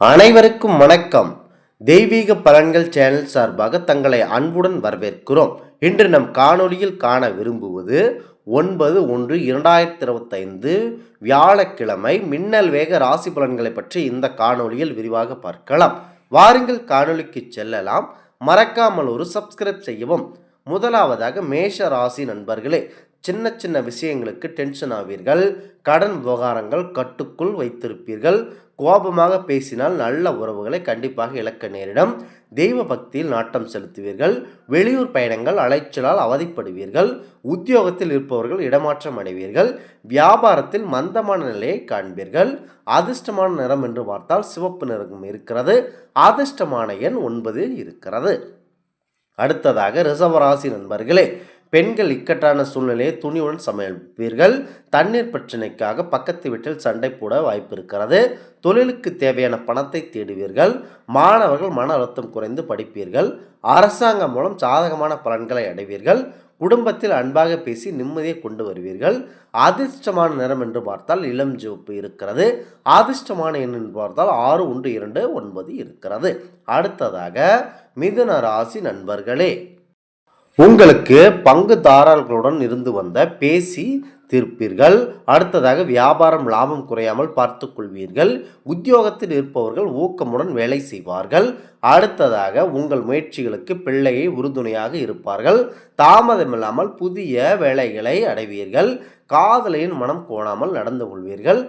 அனைவருக்கும் வணக்கம். தெய்வீக பலன்கள் சேனல் சார்பாக தங்களை அன்புடன் வரவேற்கிறோம். இன்று நம் காணொளியில் காண விரும்புவது ஒன்பது ஒன்று இரண்டாயிரத்தி இருபத்தைந்து வியாழக்கிழமை மின்னல் வேக ராசி பலன்களை பற்றி இந்த காணொளியில் விரிவாக பார்க்கலாம். வாருங்கள் காணொலிக்கு செல்லலாம். மறக்காமல் ஒரு சப்ஸ்கிரைப் செய்யவும் முதலாவதாக மேஷ ராசி நண்பர்களே சின்ன சின்ன விஷயங்களுக்கு டென்ஷன் ஆவீர்கள். கடன் விவகாரங்கள் கட்டுக்குள் வைத்திருப்பீர்கள். கோபமாக பேசினால் நல்ல உறவுகளை கண்டிப்பாக இழக்க நேரிடும். தெய்வ பக்தியில் நாட்டம் செலுத்துவீர்கள். வெளியூர் பயணங்கள் அலைச்சலால் அவதிப்படுவீர்கள். உத்தியோகத்தில் இருப்பவர்கள் இடமாற்றம் அடைவீர்கள். வியாபாரத்தில் மந்தமான நிலையை காண்பீர்கள். அதிர்ஷ்டமான நிறம் என்று பார்த்தால் சிவப்பு நிறம் இருக்கிறது. அதிர்ஷ்டமான எண் ஒன்பது இருக்கிறது. அடுத்ததாக ரிசவராசி நண்பர்களே பெண்கள் இக்கட்டான சூழ்நிலையை துணியுடன் சமைப்பீர்கள். தண்ணீர் பிரச்சனைக்காக பக்கத்து வீட்டில் சண்டை போட வாய்ப்பு இருக்கிறது தொழிலுக்கு தேவையான பணத்தை தேடுவீர்கள். மாணவர்கள் மன அழுத்தம் குறைந்து படிப்பீர்கள். அரசாங்கம் மூலம் சாதகமான பலன்களை அடைவீர்கள். குடும்பத்தில் அன்பாக பேசி நிம்மதியை கொண்டு வருவீர்கள். அதிர்ஷ்டமான நிறம் என்று பார்த்தால் இளம் சிவப்பு இருக்கிறது. அதிர்ஷ்டமான எண் என்று பார்த்தால் ஆறு ஒன்று இரண்டு ஒன்பது இருக்கிறது. அடுத்ததாக மிதுன ராசி நண்பர்களே. உங்களுக்கு பங்குதாரர்களுடன் இருந்து வந்த பேசி தீர்ப்பீர்கள். அடுத்ததாக வியாபாரம் லாபம் குறையாமல் பார்த்து கொள்வீர்கள். உத்தியோகத்தில் இருப்பவர்கள் ஊக்கமுடன் வேலை செய்வார்கள். அடுத்ததாக உங்கள் முயற்சிகளுக்கு பிள்ளையை உறுதுணையாக இருப்பார்கள். தாமதமில்லாமல் புதிய வேலைகளை அடைவீர்கள். காதலையின் மனம் கோணாமல் நடந்து கொள்வீர்கள்.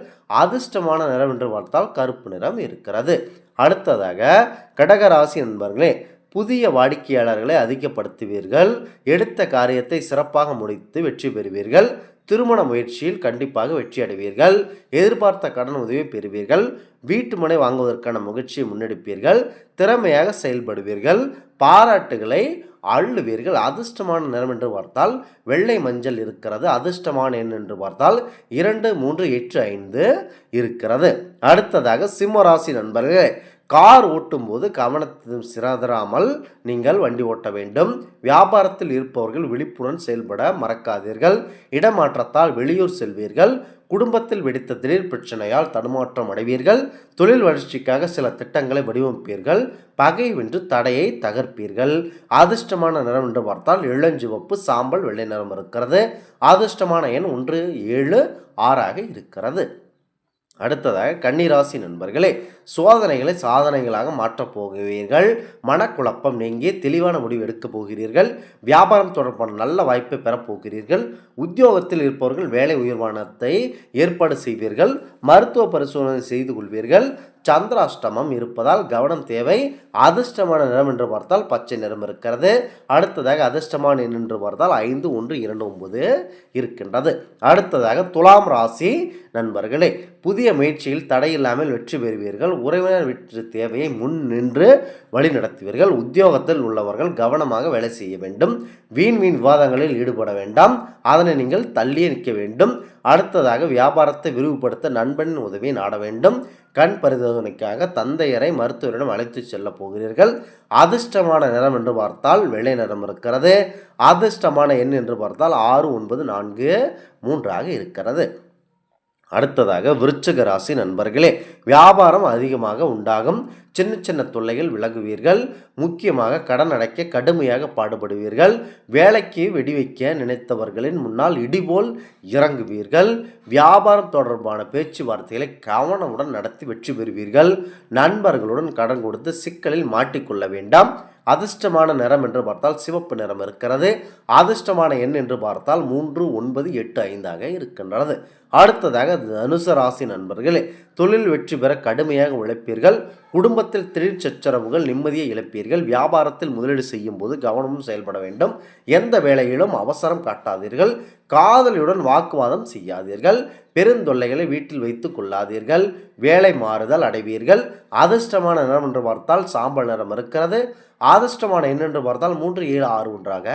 அதிர்ஷ்டமான நிறம் என்று பார்த்தால் கருப்பு நிறம் இருக்கிறது. அடுத்ததாக கடகராசி நண்பர்களே புதிய வாடிக்கையாளர்களை அதிகப்படுத்துவீர்கள். எடுத்த காரியத்தை சிறப்பாக முடித்து வெற்றி பெறுவீர்கள். திருமண முயற்சியில் கண்டிப்பாக வெற்றி அடைவீர்கள். எதிர்பார்த்த கடன் உதவி பெறுவீர்கள். வீட்டு மனை வாங்குவதற்கான முயற்சியை முன்னெடுப்பீர்கள். திறமையாக செயல்படுவீர்கள். பாராட்டுகளை அள்ளுவீர்கள். அதிர்ஷ்டமான நிறம் என்று பார்த்தால் வெள்ளை மஞ்சள் இருக்கிறது. அதிர்ஷ்டமான எண் என்று பார்த்தால் இரண்டு மூன்று எட்டு ஐந்து இருக்கிறது. அடுத்ததாக சிம்மராசி நண்பர்களே கார் ஓட்டும்போது கவனத்தையும் சிறதராமல் நீங்கள் வண்டி ஓட்ட வேண்டும். வியாபாரத்தில் இருப்பவர்கள் விழிப்புடன் செயல்பட மறக்காதீர்கள். இடமாற்றத்தால் வெளியூர் செல்வீர்கள். குடும்பத்தில் வெடித்த திடீர் பிரச்சனையால் தடுமாற்றம் அடைவீர்கள். தொழில் வளர்ச்சிக்காக சில திட்டங்களை வடிவமைப்பீர்கள். பகை வென்று தடையை தகர்ப்பீர்கள். அதிர்ஷ்டமான நிறம் என்று பார்த்தால் இளஞ்சிவப்பு சாம்பல் வெள்ளை நிறம் இருக்கிறது. அதிர்ஷ்டமான எண் ஒன்று ஏழு ஆறாக இருக்கிறது. அடுத்ததாக கன்னிராசி நண்பர்களே சோதனைகளை சாதனைகளாக மாற்றப் போகிறீர்கள். மனக்குழப்பம் நீங்கி தெளிவான முடிவு எடுக்கப் போகிறீர்கள். வியாபாரம் தொடர்பான நல்ல வாய்ப்பை பெறப்போகிறீர்கள் உத்தியோகத்தில் இருப்பவர்கள் வேலை உயர்வானத்தை ஏற்பாடு செய்வீர்கள். மருத்துவ பரிசோதனை செய்து கொள்வீர்கள். சந்திராஷ்டமம் இருப்பதால் கவனம் தேவை. அதிர்ஷ்டமான நிறம் என்று பார்த்தால் பச்சை நிறம் இருக்கிறது. அடுத்ததாக அதிர்ஷ்டமான எண் என்று பார்த்தால் ஐந்து ஒன்று இரண்டு ஒன்பது இருக்கின்றது. அடுத்ததாக துலாம் ராசி நண்பர்களே புதிய முயற்சியில் தடையில்லாமல் வெற்றி பெறுவீர்கள். உறவினர் வெற்றி தேவையை முன் நின்று வழி நடத்துவீர்கள். உத்தியோகத்தில் உள்ளவர்கள் கவனமாக வேலை செய்ய வேண்டும். வீண் வீண் விவாதங்களில் ஈடுபட வேண்டாம். அதனை நீங்கள் தள்ளியே நிற்க வேண்டும். அடுத்ததாக வியாபாரத்தை விரிவுபடுத்த நண்பனின் உதவியை நாட வேண்டும். கண் பரிசோதனைக்காக தந்தையரை மருத்துவரிடம் அழைத்து செல்ல போகிறீர்கள். அதிர்ஷ்டமான நிறம் என்று பார்த்தால் வெள்ளை நிறம் இருக்கிறது. அதிர்ஷ்டமான எண் என்று பார்த்தால் ஆறு ஒன்பது நான்கு மூன்றாக இருக்கிறது. அடுத்ததாக விருச்சக ராசி நண்பர்களே வியாபாரம் அதிகமாக உண்டாகும். சின்ன சின்ன தொல்லைகள் விலகுவீர்கள். முக்கியமாக கடன் அடைக்க கடுமையாக பாடுபடுவீர்கள். வேலைக்கு வெடி வைக்க நினைத்தவர்களின் முன்னால் இடிபோல் இறங்குவீர்கள். வியாபாரம் தொடர்பான பேச்சுவார்த்தைகளை கவனமுடன் நடத்தி வெற்றி பெறுவீர்கள். நண்பர்களுடன் கடன் கொடுத்து சிக்கலில் மாட்டிக்கொள்ள வேண்டாம். அதிர்ஷ்டமான நிறம் என்று பார்த்தால் சிவப்பு நிறம் இருக்கிறது. அதிர்ஷ்டமான எண் என்று பார்த்தால் மூன்று ஒன்பது எட்டு ஐந்தாக இருக்கின்றது. அடுத்ததாக தனுசு ராசி நண்பர்களே தொழில் வெற்றி பெற கடுமையாக உழைப்பீர்கள் குடும்பத்தில் திடீர் சச்சரவுகள் நிம்மதியை இழப்பீர்கள் வியாபாரத்தில் முதலீடு செய்யும் போது கவனமும் செயல்பட வேண்டும் எந்த வேலையிலும் அவசரம் காட்டாதீர்கள் காதலியுடன் வாக்குவாதம் செய்யாதீர்கள் பெருந்தொல்லைகளை வீட்டில் வைத்து கொள்ளாதீர்கள் வேலை மாறுதல் அடைவீர்கள் அதிர்ஷ்டமான நிறம் என்று பார்த்தால் சாம்பல் நிறம் இருக்கிறது அதிர்ஷ்டமான எண் என்று பார்த்தால் மூன்று ஏழு ஆறு ஒன்றாக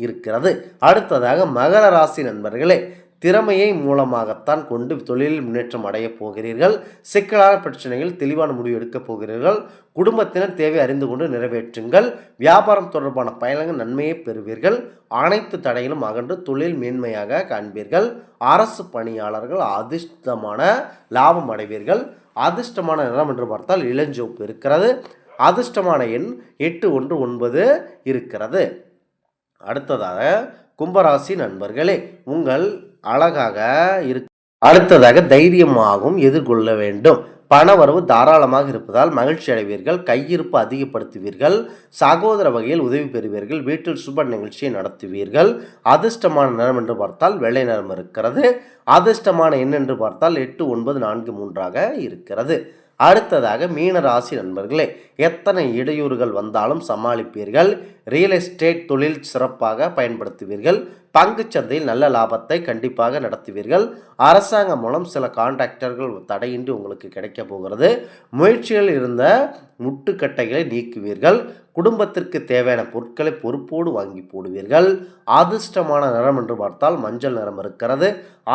இருக்கிறது. அடுத்ததாக மகர ராசி நண்பர்களே திறமையை மூலமாகத்தான் கொண்டு தொழிலில் முன்னேற்றம் அடையப் போகிறீர்கள். சிக்கலான பிரச்சனைகள் தெளிவான முடிவு எடுக்கப் போகிறீர்கள். குடும்பத்தினர் தேவை அறிந்து கொண்டு நிறைவேற்றுங்கள். வியாபாரம் தொடர்பான பயணங்கள் நன்மையை பெறுவீர்கள். அனைத்து தடைகளும் அகன்று தொழில் மேன்மையாக காண்பீர்கள். அரசு பணியாளர்கள் அதிர்ஷ்டமான லாபம் அடைவீர்கள். அதிர்ஷ்டமான நிறம் என்று பார்த்தால் இளஞ்சோப்பு இருக்கிறது. அதிர்ஷ்டமான எண் எட்டு ஒன்று ஒன்பது இருக்கிறது. அடுத்ததாக கும்பராசி நண்பர்களே உங்கள் அழகாக இருக்கு. அடுத்ததாக தைரியமாகவும் எதிர்கொள்ள வேண்டும். பணவரவு தாராளமாக இருப்பதால் மகிழ்ச்சி அடைவீர்கள் கையிருப்பு அதிகப்படுத்துவீர்கள் சகோதர வகையில் உதவி பெறுவீர்கள் வீட்டில் சுப நிகழ்ச்சியை நடத்துவீர்கள். அதிர்ஷ்டமான நிறம் என்று பார்த்தால் வெள்ளை நிறம் இருக்கிறது. அதிர்ஷ்டமான எண் என்று பார்த்தால் எட்டு ஒன்பது நான்கு மூன்றாக இருக்கிறது. அடுத்ததாக மீன ராசி நண்பர்களே எத்தனை இடையூறுகள் வந்தாலும் சமாளிப்பீர்கள். ரியல் எஸ்டேட் தொழில் சிறப்பாக பயன்படுத்துவீர்கள். பங்குச்சந்தையில் நல்ல லாபத்தை கண்டிப்பாக நடத்துவீர்கள். அரசாங்கம் மூலம் சில கான்ட்ராக்டர்கள் தடையின்றி உங்களுக்கு கிடைக்க போகிறது. முயற்சியில் இருந்த முட்டுக்கட்டைகளை நீக்குவீர்கள். குடும்பத்திற்கு தேவையான பொருட்களை பொறுப்போடு வாங்கி போடுவீர்கள். ஆதிர்ஷ்டமான நிறம் என்று பார்த்தால் மஞ்சள் நிறம் இருக்கிறது.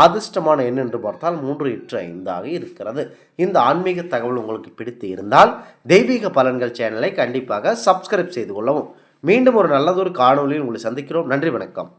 ஆதிர்ஷ்டமான எண் என்று பார்த்தால் மூன்று எட்டு ஐந்தாக இருக்கிறது. இந்த ஆன்மீக தகவல் உங்களுக்கு பிடித்து இருந்தால் தெய்வீக பலன்கள் சேனலை கண்டிப்பாக சப்ஸ்கிரைப் செய்து கொள்ளவும். மீண்டும் ஒரு நல்லதொரு காணொலியில் உங்களை சந்திக்கிறோம். நன்றி வணக்கம்.